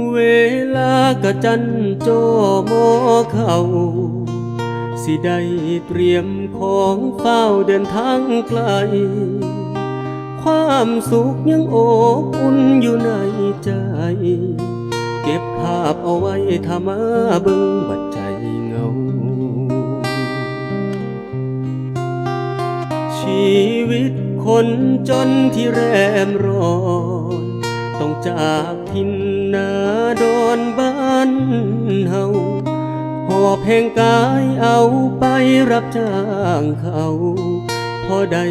เวลากะจันโจโมเข้า สิได้เตรียมของเฝ้าเดินทางไกล ความสุขยังโอบอุ่นอยู่ในใจ เก็บภาพเอาไว้ทามาเบิ่งบัดใจเงา ชีวิตคนจนที่แรมร้อน ต้องจากทิน นาดอนบ้านเฮาหอบแห่งกายเอาไปรับจ้างเขาพอได้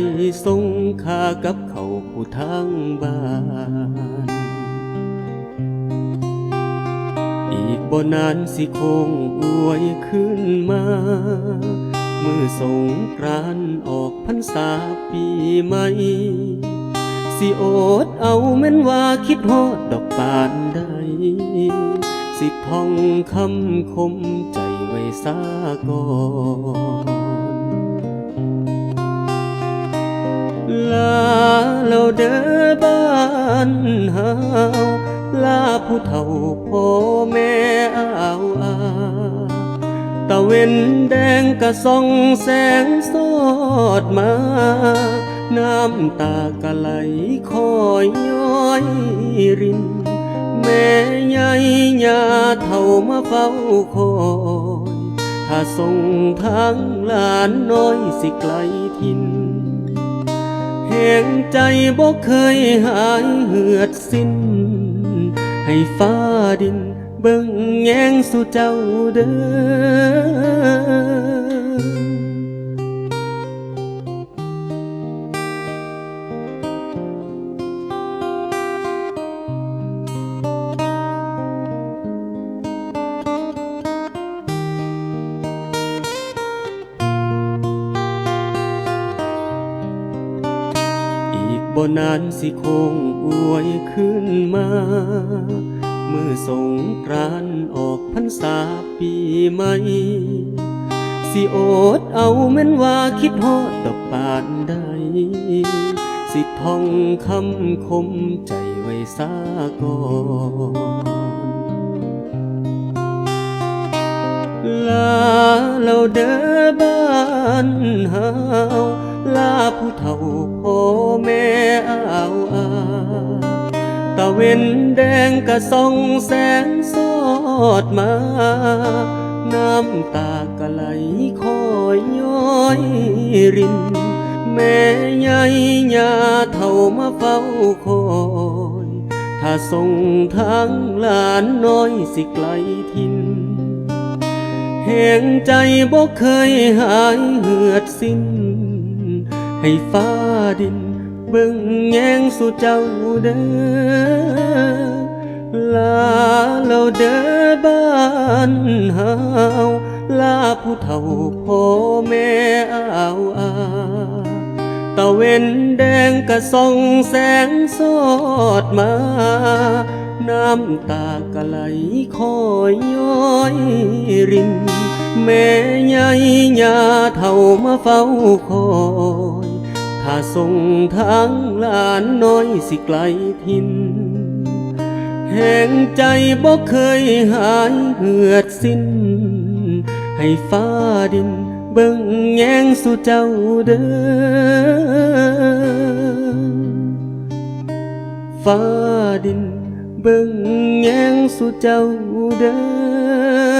ส่งค่ากับเขาผู้ทางบ้าน อีกบ่นานสิคงอวยขึ้นมาเมื่อสงกรานออกพรรษาปีใหม่ สิโอดเอาแม่นว่าคิดฮอดดอกปานใด สิท่องคำคมใจไว้ซาก่อนลาเราเด้อบ้านเฮาลาผู้เฒ่าพ่อแม่อาวอาตะเวนแดงกะส่องแสงสอดมา น้ำตากะไหลคอยย้อยริน แม่ใหญ่ยาเท่ามาเฝ้าคอย ถ้าส่งทางหลานน้อยสิไกลทินแห่งใจบ่เคยหายเหือดสิ้น ให้ฟ้าดินเบิ่งแยงสู่เจ้าเด้อ บ่นานสิคงอวยขึ้นมา เมื่อสงกรานออกพรรษาปีใหม่ สิโอดเอาแม่นว่าคิดฮอดดอกปานใด สิท่องคำคมใจไว้ซาก่อนลาเราเด้อบ้านเฮา ลาผู้เฒ่าพ่อแม่อาวอาตะเวนแดงกะส่องแสงสอดมา น้ำตากะไหลคอยย้อยริน แม่ใหญ่ยาเท่ามาเฝ้าคอยถ้าส่งทางหลานน้อยสิไกลทินแห่งใจบ่เคยหายเหือดสิ้น ให้ฟ้าดินเบิ่งแยงสู่เจ้าเด้อลาเราเด้อบ้านเฮาลาผู้เฒ่าพ่อแม่อาวอาตะเวนแดงกะส่องแสงสอดมา น้ำตากะไหลคอยย้อยรินแม่ใหญ่ยาเท่ามาเฝ้าคอย ถ้าส่งทางลานน้อยสิไกลทิน แห่งใจบ่เคยหายเหือดสิ้น ให้ฟ้าดินเบิ่งแยงสู่เจ้าเด้อฟ้าดินเบิ่งแยงสู่เจ้าเด้อ